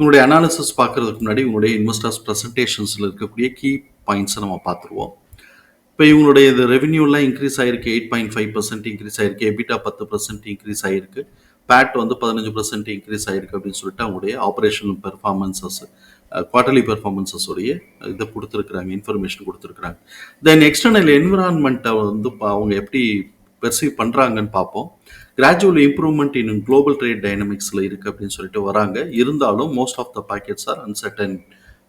உங்களுடைய அனாலிசிஸ் பார்க்கறதுக்கு முன்னாடி உங்களுடைய இன்வெஸ்டர்ஸ் ப்ரெசன்டேஷன்ஸில் இருக்கக்கூடிய கீ பாயிண்ட்ஸை நம்ம பார்த்துருவோம். இப்போ இவங்களுடைய இது ரெவென்யூலாம் இன்க்ரீஸ் ஆயிருக்கு eight point five percent increase ஆயிருக்கு எபிட்டா பத்து பர்சன்ட் இன்க்ரீஸ் ஆயிருக்கு பேட் வந்து பதினஞ்சு பர்சன்ட் இன்க்ரீஸ் ஆயிருக்கு அப்படின்னு சொல்லிட்டு அவங்களுடைய ஆப்ரேஷனல் பெர்ஃபார்மன்சஸ் குவார்டர்லி பெர்ஃபார்மன்சஸோடைய இதை கொடுத்துருக்குறாங்க இன்ஃபர்மேஷன் கொடுத்துருக்குறாங்க. தென் எக்ஸ்டர்னல் என்விரான்மெண்ட்டை வந்து பா- அவங்க எப்படி பெர்சீவ் பண்ணுறாங்கன்னு பார்ப்போம். Gradual improvement in global trade டைனமிக்ஸில் இருக்குது அப்படின்னு சொல்லிட்டு வராங்க. இருந்தாலும் most of the pockets are uncertain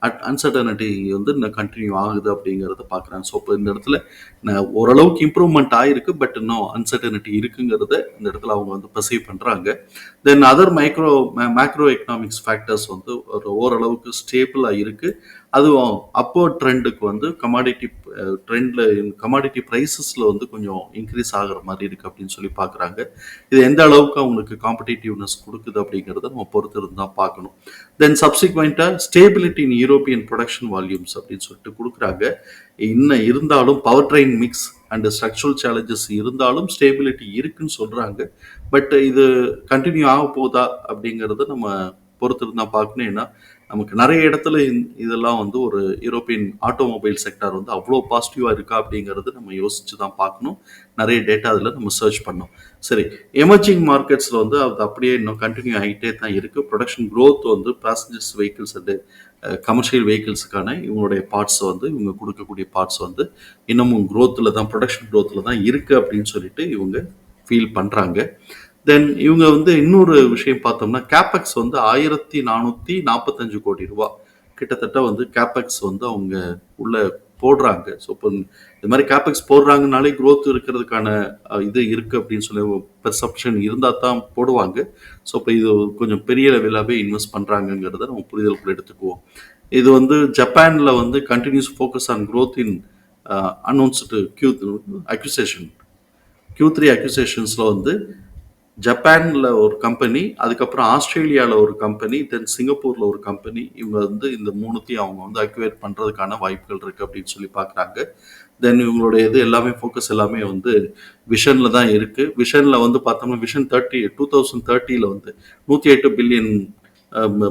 at uncertainty வந்து இன்னும் கண்டினியூ ஆகுது அப்படிங்கிறத பார்க்குறேன் ஸோ இப்போ இந்த இடத்துல நான் ஓரளவுக்கு இம்ப்ரூவ்மெண்ட் ஆயிருக்கு பட் இன்னும் அன்சர்டனிட்டி இருக்குங்கிறத இந்த இடத்துல அவங்க வந்து பர்சீவ் பண்ணுறாங்க then other micro macro economics factors வந்து ஒரு ஓரளவுக்கு ஸ்டேபிளாக இருக்குது அதுவும் அப்போ ட்ரெண்டுக்கு வந்து கமாடிட்டி ட்ரெண்டில் கமாடிட்டி ப்ரைஸஸில் வந்து கொஞ்சம் இன்க்ரீஸ் ஆகுற மாதிரி இருக்குது அப்படின்னு சொல்லி பார்க்குறாங்க இது எந்த அளவுக்கு அவங்களுக்கு காம்படிட்டிவ்னஸ் கொடுக்குது அப்படிங்கிறத நம்ம பொறுத்து இருந்தால் பார்க்கணும். Then சப்சிக்வெண்ட்டாக stability in European production volumes அப்படின்னு சொல்லிட்டு கொடுக்குறாங்க. இன்னும் இருந்தாலும் power train mix and structural challenges இருந்தாலும் ஸ்டேபிலிட்டி இருக்குன்னு சொல்கிறாங்க பட் இது கண்டினியூ ஆக போதா அப்படிங்கிறத நம்ம பொறுத்து இருந்தால் பார்க்கணும். ஏன்னா நமக்கு நிறைய இடத்துல இதெல்லாம் வந்து ஒரு யூரோப்பியன் ஆட்டோமொபைல் செக்டார் வந்து அவ்வளோ பாசிட்டிவாக இருக்கா அப்படிங்கிறது நம்ம யோசிச்சு தான் பார்க்கணும். நிறைய டேட்டா அதில் நம்ம சர்ச் பண்ணோம். சரி எமர்ஜிங் மார்க்கெட்ஸில் வந்து அது அப்படியே இன்னும் கண்டினியூ ஆகிட்டே தான் இருக்குது ப்ரொடக்ஷன் க்ரோத் வந்து பேசஞ்சர்ஸ் வெஹிக்கிள்ஸ் அண்டு கமர்ஷியல் வெஹிக்கிள்ஸுக்கான இவங்களுடைய பார்ட்ஸ் வந்து இவங்க கொடுக்கக்கூடிய பார்ட்ஸ் வந்து இன்னமும் க்ரோத்தில் தான் ப்ரொடக்ஷன் க்ரோத்தில் தான் இருக்குது அப்படின்னு சொல்லிட்டு இவங்க ஃபீல் பண்ணுறாங்க தென் இவங்க வந்து இன்னொரு விஷயம் பார்த்தோம்னா கேபெக்ஸ் வந்து ஆயிரத்தி நானூற்றி நாற்பத்தஞ்சு கோடி ரூபா. கிட்டத்தட்ட வந்து கேபெக்ஸ் வந்து அவங்க உள்ள போடுறாங்க. ஸோ இப்போ இந்த மாதிரி கேபெக்ஸ் போடுறாங்கனாலே க்ரோத் இருக்கிறதுக்கான இது இருக்குது அப்படின்னு சொல்லி பெர்செப்ஷன் இருந்தால் தான் போடுவாங்க. ஸோ இப்போ இது கொஞ்சம் பெரிய லெவலாகவே இன்வெஸ்ட் பண்ணுறாங்கங்கிறத நம்ம புரிதலுக்குள்ள எடுத்துக்குவோம். இது வந்து ஜப்பானில் வந்து continues focus on growth in announced Q acquisition Q three அக்யூசேஷன்ஸில் வந்து ஜப்பானில் ஒரு கம்பெனி அதுக்கப்புறம் ஆஸ்திரேலியாவில் ஒரு கம்பெனி தென் சிங்கப்பூரில் ஒரு கம்பெனி இவங்க வந்து இந்த மூணுத்தையும் அவங்க வந்து அக்வேர் பண்ணுறதுக்கான வாய்ப்புகள் இருக்குது அப்படின்னு சொல்லி பார்க்குறாங்க தென் இவங்களுடைய இது எல்லாமே ஃபோக்கஸ் எல்லாமே வந்து விஷனில் தான் இருக்குது விஷனில் வந்து பார்த்தோம்னா விஷன் தேர்ட்டி டூ தௌசண்ட் தேர்ட்டியில் வந்து நூற்றி எட்டு பில்லியன்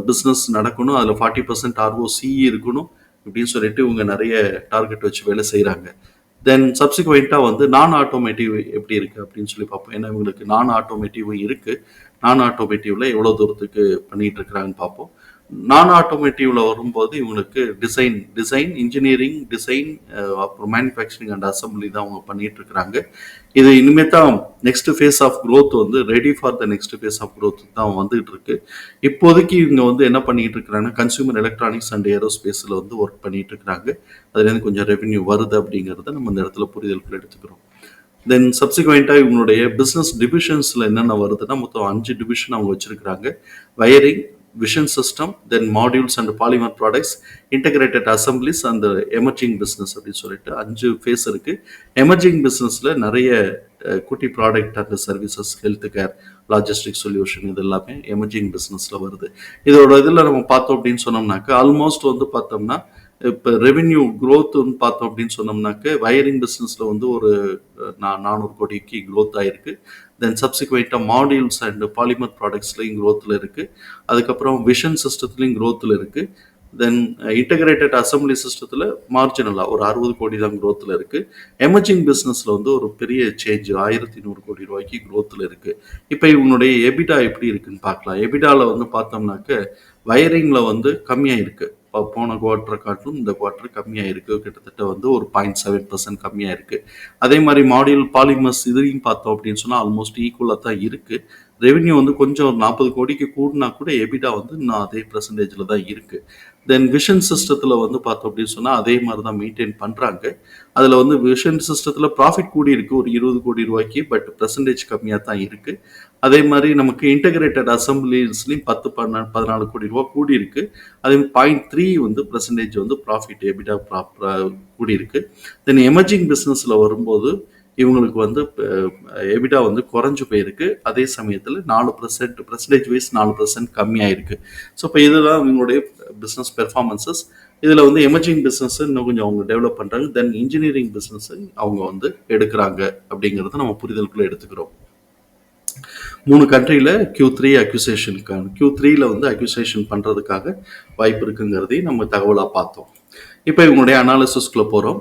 பிஸ்னஸ் um, நடக்கணும். அதில் ஃபார்ட்டி பர்சன்ட் ஆர்ஓசி இருக்கணும் இப்படின்னு சொல்லிட்டு இவங்க நிறைய டார்கெட் வச்சு வேலை செய்கிறாங்க தென் சப்சிக்வெண்ட்டாக வந்து நான் ஆட்டோமேட்டிவ் எப்படி இருக்குது அப்படின்னு சொல்லி பார்ப்போம். ஏன்னா இவங்களுக்கு நான் ஆட்டோமேட்டிவ் இருக்குது நான் ஆட்டோமேட்டிவ்ல எவ்வளோ தூரத்துக்கு பண்ணிகிட்டு இருக்கிறாங்கன்னு பார்ப்போம். நான் ஆட்டோமேட்டிவ்ல வரும்போது இவங்களுக்கு டிசைன் டிசைன் இன்ஜினியரிங் டிசைன் அப்புறம் மேனுஃபேக்சரிங் அண்ட் அசம்பிளி தான் அவங்க பண்ணிட்டு இருக்கிறாங்க இது இனிமே தான் நெக்ஸ்ட் ஃபேஸ் ஆஃப் க்ரோத் வந்து ready for the next phase of growth தான் வந்துகிட்டு இருக்கு இப்போதைக்கு இவங்க வந்து என்ன பண்ணிட்டு இருக்கிறாங்கன்னா கன்சூமர் எலக்ட்ரானிக்ஸ் அண்ட் ஏரோஸ்பேஸில் வந்து ஒர்க் பண்ணிட்டு இருக்கிறாங்க அதுலேருந்து கொஞ்சம் ரெவென்யூ வருது அப்படிங்கிறத நம்ம இந்த இடத்துல புரிதலுக்குள்ள எடுத்துக்கிறோம். தென் சப்சிக்வெண்ட்டாக இவங்களுடைய பிஸ்னஸ் டிவிஷன்ஸில் என்னென்ன வருதுன்னா மொத்தம் அஞ்சு டிவிஷன் அவங்க வச்சுருக்கிறாங்க. Wiring vision system then modules and polymer products integrated assemblies அந்த எமர்ஜிங் பிஸ்னஸ் அப்படின்னு சொல்லிட்டு அஞ்சு ஃபேஸ் இருக்குது எமர்ஜிங் பிஸ்னஸில் நிறைய குட்டி product and services health care logistic solution இது எல்லாமே எமர்ஜிங் பிஸ்னஸில் வருது. இதோட இதில் நம்ம பார்த்தோம் அப்படின்னு சொன்னோம்னாக்க ஆல்மோஸ்ட் வந்து பார்த்தோம்னா இப்போ ரெவென்யூ க்ரோத்துன்னு பார்த்தோம் அப்படின்னு சொன்னோம்னாக்க வயரிங் பிஸ்னஸில் வந்து ஒரு நா- நானூறு கோடிக்கு க்ரோத் ஆயிருக்கு. தென் சப்சிக்வெண்ட்டாக மாடியூல்ஸ் அண்ட் பாலிமர் ப்ராடக்ட்ஸ்லையும் க்ரோத்தில் இருக்குது அதுக்கப்புறம் விஷன் சிஸ்டத்துலையும் க்ரோத்தில் இருக்குது தென் இன்டகிரேட்டட் அசம்பிளி சிஸ்டத்தில் மார்ஜினலாக ஒரு அறுபது கோடி தான் க்ரோத்தில் இருக்குது எமர்ஜிங் பிஸ்னஸில் வந்து ஒரு பெரிய சேஞ்ச் ஆயிரத்தி நூறு கோடி ரூபாய்க்கு க்ரோத்தில் இருக்குது இப்போ இவனுடைய எபிடா எப்படி இருக்குன்னு பார்க்கலாம். எபிடாவில் வந்து பார்த்தோம்னாக்க வயரிங்கில் வந்து கம்மியாக இருக்குது போன குவார்ட்டரை காட்டிலும் இந்த குவார்ட்டர் கம்மியாக இருக்குது கிட்டத்தட்ட வந்து ஒரு பாயிண்ட் செவன் பர்சன்ட் கம்மியாக இருக்குது அதே மாதிரி மாடியூல் பாலிமர்ஸ் இதையும் பார்த்தோம் அப்படின்னு சொன்னால் ஆல்மோஸ்ட் ஈக்குவலாக தான் இருக்குது ரெவென்யூ வந்து கொஞ்சம் ஒரு நாற்பது கோடிக்கு கூடினா கூட எபிடா வந்து இன்னும் அதே பர்சன்டேஜில் தான் இருக்குது தென் விஷன் சிஸ்டத்தில் வந்து பார்த்தோம் அப்படின்னு சொன்னால் அதே மாதிரி தான் மெயின்டைன் பண்ணுறாங்க அதில் வந்து விஷன் சிஸ்டத்தில் ப்ராஃபிட் கூடி இருக்குது ஒரு இருபது கோடி ரூபாய்க்கு பட் பர்சன்டேஜ் கம்மியாக தான் இருக்குது அதே மாதிரி நமக்கு இன்டகிரேட்டட் அசம்பிளிஸ்லையும் பத்து பன்னெண்டு பதினாலு கோடி ரூபா கூடி இருக்கு. அதே பாயிண்ட் த்ரீ வந்து பர்சன்டேஜ் வந்து ப்ராஃபிட் எபிடா ப்ராப்பராக கூடி இருக்கு. தென் எமர்ஜிங் பிஸ்னஸில் வரும்போது இவங்களுக்கு வந்து எபிடா வந்து குறைஞ்சு போயிருக்கு. அதே சமயத்தில் நாலு பர்சன்ட் பர்சன்டேஜ் வைஸ் நாலு பர்சன்ட் கம்மியாயிருக்கு. ஸோ இப்போ இதுதான் இவங்களுடைய பிஸ்னஸ் பெர்ஃபார்மன்சஸ் இதில் வந்து எமர்ஜிங் பிஸ்னஸ் இன்னும் கொஞ்சம் அவங்க டெவலப் பண்ணுறாங்க தென் இன்ஜினியரிங் பிஸ்னஸ் அவங்க வந்து எடுக்கிறாங்க அப்படிங்கிறத நம்ம புரிதலுக்குள்ள எடுத்துக்கிறோம். மூணு கண்ட்ரியில் கியூ த்ரீ அக்யூசேஷனுக்கான கியூ த்ரீல வந்து அக்யூசேஷன் பண்ணுறதுக்காக வாய்ப்பு இருக்குங்கிறதையும் நம்ம தகவலாக பார்த்தோம். இப்போ இவங்களுடைய அனாலிசிஸ்குள்ளே போகிறோம்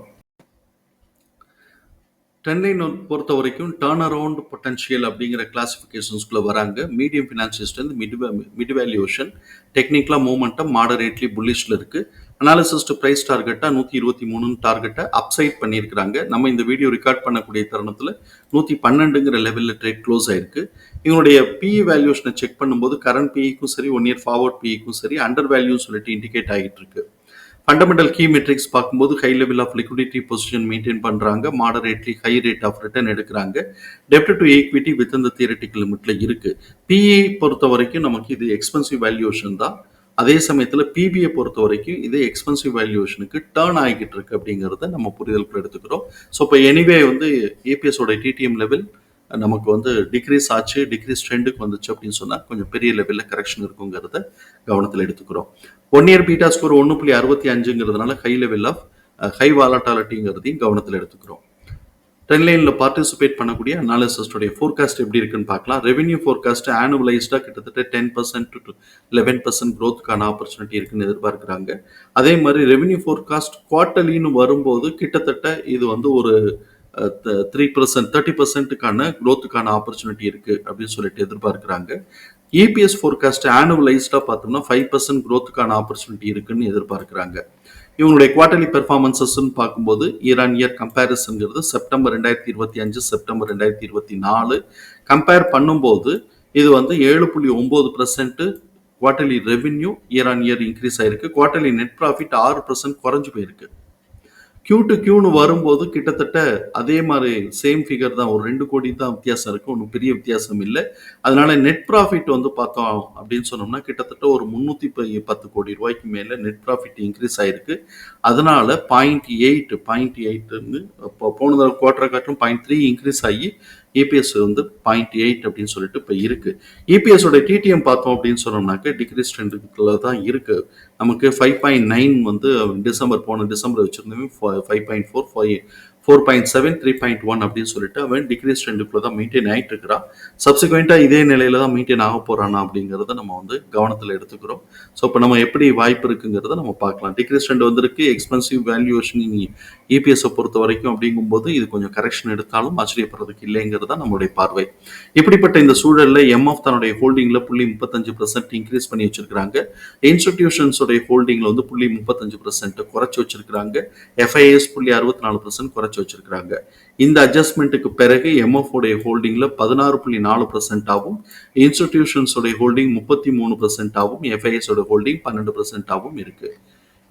டென்னை பொறுத்த வரைக்கும் டேர்ன் அரவுண்ட் பொட்டன்ஷியல் அப்படிங்கிற கிளாசிஃபிகேஷன்ஸ்குள்ளே வராங்க. Medium financials mid mid valuation டெக்னிக்கலாக மூமெண்டம் மாடரேட்லி புல்லிஷில் இருக்குது அனாலிசிஸ்ட் ப்ரைஸ் டார்கெட்டாக நூற்றி இருபத்தி மூணு டார்கெட்டை அப்சைட் பண்ணியிருக்கிறாங்க. நம்ம இந்த வீடியோ ரெக்கார்ட் பண்ணக்கூடிய தருணத்தில் நூற்றி பன்னெண்டுங்கிற லெவலில் ட்ரேட் க்ளோஸ் ஆயிருக்கு. இவங்களுடைய பிஇ வேல்யூஷனை செக் பண்ணும்போது கரண்ட் பிஇக்கும் சரி ஒன் இயர் ஃபார்வர்ட் பிஇக்கும் சரி அண்டர் வேல்யூன்னு சொல்லிட்டு இண்டிகேட் ஆகிட்டு இருக்கு. ஃபண்டமெண்டல் கீ மெட்ரிக்ஸ் பார்க்கும்போது high level of liquidity position maintain பண்ணுறாங்க moderately high rate of return எடுக்கிறாங்க. டெப்ட் டு ஈக்விட்டி வித் இந்த தியரட்டிக்கல் லிமிட்ல இருக்கு. பிஏ பொறுத்த வரைக்கும் நமக்கு இது எக்ஸ்பென்சிவ் வேல்யூஷன் தான். அதே சமயத்தில் பிபிஐ பொறுத்த வரைக்கும் இது எக்ஸ்பென்சிவ் வேல்யூஷனுக்கு டேர்ன் ஆகிக்கிட்டு இருக்கு அப்படிங்கிறத நம்ம புரிதலுக்கு எடுத்துக்கிறோம். ஸோ இப்போ எனிவே வந்து ஏபிஎஸோட டிடிஎம் லெவல் நமக்கு வந்து டிக்ரீஸ் ஆச்சு டிக்ரீஸ் ட்ரெண்டுக்கு வந்துச்சு அப்படின்னு சொன்னால் கொஞ்சம் பெரிய லெவலில் கரெக்ஷன் இருக்குங்கிறத கவனத்தில் எடுத்துக்கிறோம். ஒன் இயர் பீட்டா ஸ்கோர் ஒன்று புள்ளி அறுபத்தி அஞ்சுங்கிறதுனால ஹை லெவல் ஆஃப் ஹை வாலட்டாலிட்டிங்கிறதையும் கவனத்தில் எடுத்துக்கிறோம். ட்ரெண்ட் லைனில் பார்ட்டிசிபேட் பண்ணக்கூடிய அனாலிசிஸ்டுடைய ஃபோர்காஸ்ட் எப்படி இருக்குன்னு பார்க்கலாம். ரெவென்யூ ஃபோர்காஸ்ட் ஆனுவலைஸ்டாக கிட்டத்தட்ட ten percent to eleven percent க்ரோத்துக்கான opportunity இருக்குன்னு எதிர்பார்க்குறாங்க. அதே மாதிரி ரெவென்யூ ஃபோர்காஸ்ட் குவார்ட்டர்லின்னு வரும்போது கிட்டத்தட்ட இது வந்து ஒரு த்ரீ பர்சன்ட் தேர்ட்டி பர்சன்ட்டுக்கான க்ரோத்துக்கான ஆப்பர்ச்சுனிட்டி இருக்குது அப்படின்னு சொல்லிட்டு எதிர்பார்க்குறாங்க. இபிஎஸ் ஃபோர்காஸ்ட் ஆனுவலைஸ்டாக பார்த்தோம்னா ஃபைவ் பர்சன்ட் க்ரோத்துக்கான ஆப்பர்ச்சுனிட்டி இருக்குன்னு எதிர்பார்க்குறாங்க. இவங்களுடைய குவார்டர்லி பெர்ஃபார்மன்சஸ்ன்னு பார்க்கும்போது இயர் ஆன் இயர் கம்பேரிசன்கிறது செப்டம்பர் ரெண்டாயிரத்தி இருபத்தி அஞ்சு செப்டம்பர் ரெண்டாயிரத்தி இருபத்தி நாலு. கம்பேர் பண்ணும்போது இது வந்து ஏழு புள்ளி ஒம்பது percent quarterly revenue year on year increase ஆயிருக்கு. குவார்டர்லி நெட் ப்ராஃபிட் ஆறு பர்சன்ட் குறைஞ்சு போயிருக்கு. கியூ டு கியூன்னு வரும்போது கிட்டத்தட்ட அதே மாதிரி சேம் ஃபிகர் தான். ஒரு ரெண்டு கோடி தான் வித்தியாசம் இருக்குது ஒன்றும் பெரிய வித்தியாசம் இல்லை. அதனால நெட் ப்ராஃபிட் வந்து பார்த்தோம் அப்படின்னு சொன்னோம்னா கிட்டத்தட்ட ஒரு முந்நூற்றி பத்து கோடி ரூபாய்க்கு மேலே நெட் ப்ராஃபிட் இன்க்ரீஸ் ஆயிருக்கு. அதனால பாயிண்ட் எயிட் பாயிண்ட் எயிட்னு இப்போ போன தடவை குவார்டர் காட்டிலும் பாயிண்ட் த்ரீ இன்க்ரீஸ் ஆகி இபிஎஸ் வந்து பாயிண்ட் எயிட் அப்படின்னு சொல்லிட்டு இப்போ இருக்கு. இபிஎஸோட டிடிஎம் பார்த்தோம் அப்படின்னு சொன்னோம்னாக்க டிக்ரீஸ் ட்ரெண்டுக்குள்ள தான் இருக்கு. நமக்கு ஃபைவ் பாயிண்ட் நைன் வந்து டிசம்பர் போன டிசம்பர் வச்சிருந்தோம் five point four five four point seven three point one அப்படின்னு சொல்லிட்டு அவன் டிக்ரீஸ் ட்ரெண்டுக்குள்ள தான் மெயின்டைன் ஆகிட்டு இருக்கிறான் சப்சிக்வெண்ட்டாக இதே நிலையில தான் மெயின்டைன் ஆக போகிறானா அப்படிங்கிறத நம்ம வந்து கவனத்தில் எடுத்துக்கிறோம். ஸோ இப்போ நம்ம எப்படி வாய்ப்பு இருக்குங்கிறத நம்ம பார்க்கலாம். டிக்ரீஸ் ட்ரெண்ட் வந்திருக்கு எக்ஸ்பென்சிவ் வேல்யூவேஷன் இபிஎஸ்ஸை பொறுத்த வரைக்கும் அப்படிங்கும்போது இது கொஞ்சம் கரெக்ஷன் எடுத்தாலும் ஆச்சரியப்படுறதுக்கு இல்லைங்கிறது தான் நம்மளுடைய பார்வை. இப்படிப்பட்ட இந்த சூழலில் எம்எஃப் தன்னுடைய ஹோல்டிங்கில் புள்ளி முப்பத்தஞ்சு பர்சன்ட் இன்க்ரீஸ் பண்ணி வச்சிருக்காங்க இன்ஸ்டிடியூஷன்ஸோடைய ஹோல்டிங்கில் வந்து புள்ளி முப்பத்தஞ்சு பர்சன்ட் குறைச்சி வச்சிருக்காங்க எஃப்ஐஎஸ் புள்ளி அறுபத்தி நாலு பர்சன்ட் குறைச்சி வச்சிருக்காங்க இந்த அட்ஜஸ்ட்மெண்ட்டுக்கு பிறகு எம்எஃப் உடைய ஹோல்டிங்கில் பதினாறு புள்ளி நாலு பர்சன்டாகவும் இன்ஸ்டிடியூஷன்ஸோடைய ஹோல்டிங் முப்பத்தி மூணு பர்சன்டாகவும் எஃப்ஐஎஸோட ஹோல்டிங் பன்னெண்டு பர்சன்டாகவும் இருக்கு.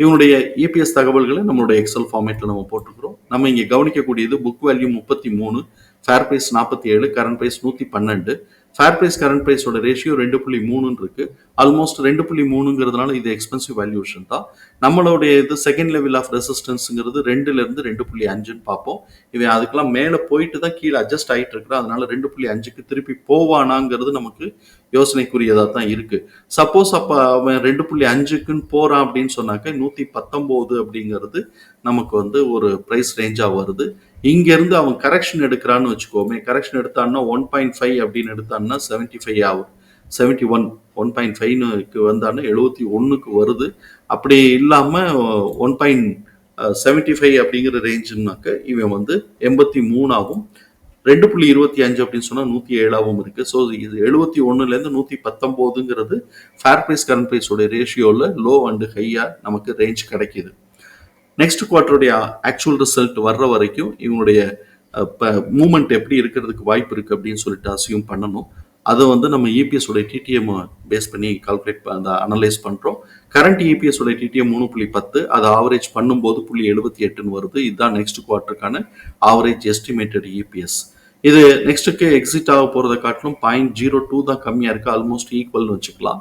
இவனுடைய இபிஎஸ் தகவல்களை நம்மளுடைய எக்ஸல் ஃபார்மேட்டில் நம்ம போட்டுக்கிறோம் நம்ம இங்கே கவனிக்கக்கூடியது புக் வேல்யூ முப்பத்தி மூணு ஃபேர் ப்ரைஸ் நாற்பத்தி ஏழு கரண்ட் ப்ரைஸ் நூற்றி பன்னெண்டு. ஃபேர் ப்ரைஸ் கரண்ட் ப்ரைஸோட ரேஷியோ ரெண்டு புள்ளி மூணுன்னு இருக்கு ஆல்மோஸ்ட் ரெண்டு புள்ளி மூணுங்கிறதுனால இது எக்ஸ்பென்சிவ் வேல்யூஷன் தான். நம்மளுடைய இது செகண்ட் லெவல் ஆஃப் ரெசிஸ்டன்ஸுங்கிறது ரெண்டுல இருந்து ரெண்டு புள்ளி அஞ்சுன்னு பார்ப்போம். இவன் அதுக்கெல்லாம் மேலே போயிட்டு தான் கீழே அட்ஜஸ்ட் ஆகிட்டு இருக்கிறான் அதனால ரெண்டு புள்ளி அஞ்சுக்கு திருப்பி போவானாங்கிறது நமக்கு யோசனைக்குரியதாக தான் இருக்கு. சப்போஸ் அப்போ அவன் ரெண்டு புள்ளி அஞ்சுக்குன்னு போறான் அப்படின்னு சொன்னாக்க நூற்றி பத்தொம்போது அப்படிங்கிறது நமக்கு வந்து ஒரு ப்ரைஸ் ரேஞ்சாக வருது. இங்கேருந்து அவன் கரெக்ஷன் எடுக்கிறான்னு வச்சுக்கோமே கரெக்ஷன் எடுத்தான்னா ஒன் பாயிண்ட் ஃபைவ் அப்படின்னு எடுத்தான்னா செவன்ட்டி ஃபைவ் ஆகும். செவன்ட்டி ஒன் ஒன் பாயிண்ட் ஃபைவ்னுக்கு வந்தான்னா எழுபத்தி ஒன்றுக்கு வருது. அப்படி இல்லாமல் ஒன் பாயிண்ட் செவன்ட்டி ஃபைவ் அப்படிங்கிற ரேஞ்சுனாக்க இவன் வந்து எண்பத்தி மூணாகவும் ரெண்டு புள்ளி இருபத்தி அஞ்சு அப்படின்னு சொன்னால் நூற்றி ஏழாவும் இருக்குது ஸோ இது எழுபத்தி ஒன்றுலேருந்து நூற்றி பத்தொம்போதுங்கிறது ஃபேர் ப்ரைஸ் கரண்ட் ப்ரைஸோட ரேஷியோவில் லோ அண்டு ஹையாக நமக்கு ரேஞ்ச் கிடைக்கிது. நெக்ஸ்ட் குவார்டருடைய ஆக்சுவல் ரிசல்ட் வர்ற வரைக்கும் இவங்களுடைய மூமெண்ட் எப்படி இருக்கிறதுக்கு வாய்ப்பு இருக்குது அப்படின்னு சொல்லிட்டு அசியூம் பண்ணணும். அதை வந்து நம்ம இபிஎஸ் உடைய டிடிஎம் பேஸ் பண்ணி கால்குலேட் அந்த அனலைஸ் பண்ணுறோம் கரண்ட் இபிஎஸ் உடைய டிடிஎம் மூணு புள்ளி பத்து அதை ஆவரேஜ் பண்ணும்போது புள்ளி எழுபத்தி எட்டுன்னு வருது. இதுதான் நெக்ஸ்ட் குவார்ட்டருக்கான ஆவரேஜ் எஸ்டிமேட்டட் இபிஎஸ் இது நெக்ஸ்ட்டுக்கு எக்ஸிட் ஆக போகிறத காட்டிலும் பாயிண்ட் ஜீரோ டூ தான் கம்மியாக இருக்குது ஆல்மோஸ்ட் ஈக்குவல்னு வச்சுக்கலாம்.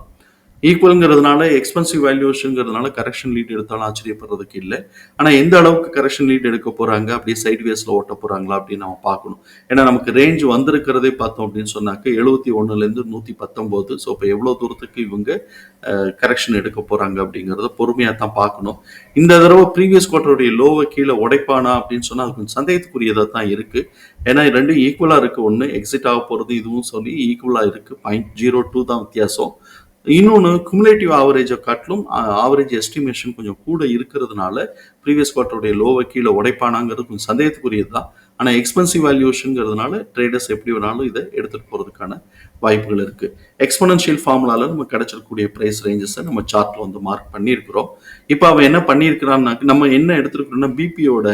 ஈக்குவலுங்கிறதுனால எக்ஸ்பென்சிவ் வேல்யூஷனுங்கிறதுனால கரெக்ஷன் லீட் எடுத்தாலும் ஆச்சரியப்படுறதுக்கு இல்லை. ஆனால் எந்த அளவுக்கு கரெக்ஷன் லீட் எடுக்க போகிறாங்க அப்படியே சைட் வேஸில் ஓட்ட போகிறாங்களா அப்படின்னு நம்ம பார்க்கணும். ஏன்னா நமக்கு ரேஞ்ச் வந்திருக்கிறதே பார்த்தோம் அப்படின்னு சொன்னாக்க எழுபத்தி ஒன்றுலேருந்து நூற்றி பத்தொம்போது. ஸோ இப்போ எவ்வளோ தூரத்துக்கு இவங்க கரெக்ஷன் எடுக்க போகிறாங்க அப்படிங்கிறத பொறுமையாக தான் பார்க்கணும். இந்த தடவை ப்ரீவியஸ் குவார்டருடைய லோவை கீழே உடைப்பானா அப்படின்னு சொன்னால் அது கொஞ்சம் சந்தேகத்துக்குரியதாக தான் இருக்குது ஏன்னா ரெண்டும் ஈக்குவலாக இருக்குது ஒன்று எக்ஸிட் ஆக போகிறது இதுவும் சொல்லி ஈக்குவலாக இருக்குது பாயிண்ட் ஜீரோ டூ தான் வித்தியாசம். இன்னொன்று குமுலேட்டிவ் ஆவரேஜை காட்டிலும் ஆவரேஜ் எஸ்டிமேஷன் கொஞ்சம் கூட இருக்கிறதுனால ப்ரீவியஸ் குவார்ட்டருடைய லோவை கீழே உடைப்பானாங்கிறது கொஞ்சம் சந்தேகத்துக்குரியது தான் ஆனால் எக்ஸ்பென்சிவ் வேல்யூஷனுங்கிறதுனால ட்ரேடர்ஸ் எப்படி வேணாலும் இதை எடுத்துகிட்டு போகிறதுக்கான வாய்ப்புகள் இருக்குது எக்ஸ்பனன்ஷியல் ஃபார்முலாவில் நம்ம கிடைச்சிருக்கக்கூடிய ப்ரைஸ் ரேஞ்சஸை நம்ம சார்ட்டில் வந்து மார்க் பண்ணியிருக்கிறோம். இப்போ அவன் என்ன பண்ணியிருக்கிறான்னாக்க நம்ம என்ன எடுத்துருக்கிறோம்னா பிபியோட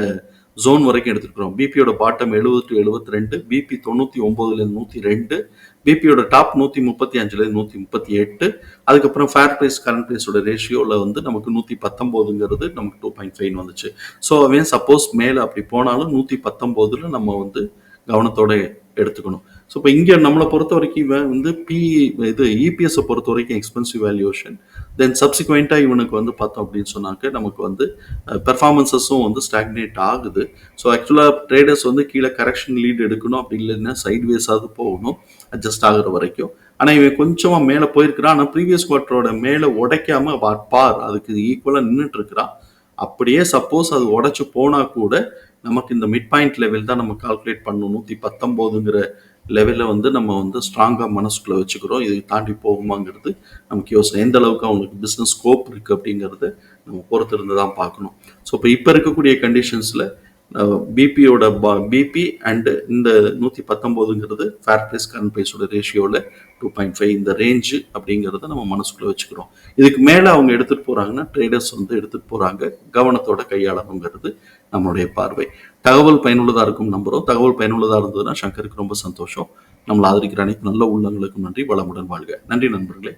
ஜோன் வரைக்கும் எடுத்துருக்கிறோம். பிபியோட பாட்டம் எழுபது டு எழுபத்தி ரெண்டு பிபி தொண்ணூற்றி ஒம்போதுலேருந்து நூற்றி ரெண்டு பிபியோட டாப் நூற்றி முப்பத்தி அஞ்சுலேருந்து நூற்றி முப்பத்தி எட்டு அதுக்கப்புறம் ஃபேர் ப்ரைஸ் கரண்ட் ப்ரைஸோட ரேஷியோவில் வந்து நமக்கு நூற்றி பத்தொம்போதுங்கிறது நமக்கு டூ பாயிண்ட் ஃபைவ் வந்துச்சு. ஸோ அவன் சப்போஸ் மேலே அப்படி போனாலும் நூற்றி பத்தொம்போதில் நம்ம வந்து கவனத்தோட எடுத்துக்கணும். ஸோ இப்போ இங்கே நம்மளை பொறுத்த வரைக்கும் இவன் வந்து பி இது இபிஎஸ்ஸை பொறுத்த வரைக்கும் எக்ஸ்பென்சிவ் வேல்யூஷன் தென் சப்சிக்வெண்ட்டாக இவனுக்கு வந்து பார்த்தோம் அப்படின்னு சொன்னாக்க நமக்கு வந்து பெர்ஃபார்மன்சஸும் வந்து ஸ்டாக்னேட் ஆகுது. ஸோ ஆக்சுவலாக ட்ரேடர்ஸ் வந்து கீழே கரெக்ஷன் லீட் எடுக்கணும் அப்படி இல்லைன்னா சைட்வேஸாவது போகணும். அட்ஜஸ்ட் ஆகுற வரைக்கும். ஆனால் இவன் கொஞ்சமாக மேலே போயிருக்கிறான். ஆனால் ப்ரீவியஸ் குவார்ட்டரோட மேலே உடைக்காம பார். அதுக்கு ஈக்குவலாக நின்றுட்டு இருக்கிறான். அப்படியே சப்போஸ் அது உடச்சி போனால் கூட நமக்கு இந்த மிட் பாயிண்ட் லெவல் தான் நம்ம கால்குலேட் பண்ணணும். நூற்றி பத்தொம்போதுங்கிற லெவலில் வந்து நம்ம வந்து ஸ்ட்ராங்காக மனசுக்குள்ளே வச்சுக்கிறோம். இதை தாண்டி போகுமாங்கிறது நமக்கு யோசனை. எந்த அளவுக்கு அவங்களுக்கு பிஸ்னஸ் ஸ்கோப் இருக்குது அப்படிங்கிறத நம்ம பொறுத்திருந்து தான் பார்க்கணும். ஸோ இப்போ இப்போ இருக்கக்கூடிய கண்டிஷன்ஸில் பிபியோட பிபி அண்டு இந்த நூற்றி பத்தொம்போதுங்கிறது ஃபேர் ப்ரைஸ் கரண்ட் ப்ரைஸோட ரேஷியோவில் டூ பாயிண்ட் ஃபைவ் இந்த ரேஞ்சு அப்படிங்கிறத நம்ம மனசுக்குள்ளே வச்சுக்கிறோம். இதுக்கு மேலே அவங்க எடுத்துகிட்டு போகிறாங்கன்னா ட்ரேடர்ஸ் வந்து எடுத்துகிட்டு போகிறாங்க கவனத்தோட கையாளணுங்கிறது நம்மளுடைய பார்வை. தகவல் பயனுள்ளதாக இருக்கும் நம்புகிறோம் தகவல் பயனுள்ளதாக இருந்ததுன்னா சங்கருக்கு ரொம்ப சந்தோஷம். நம்மளை ஆதரிக்கிற அனைத்து நல்ல உள்ளங்களுக்கும் நன்றி. வளமுடன் வாழ்க. நன்றி நண்பர்களே.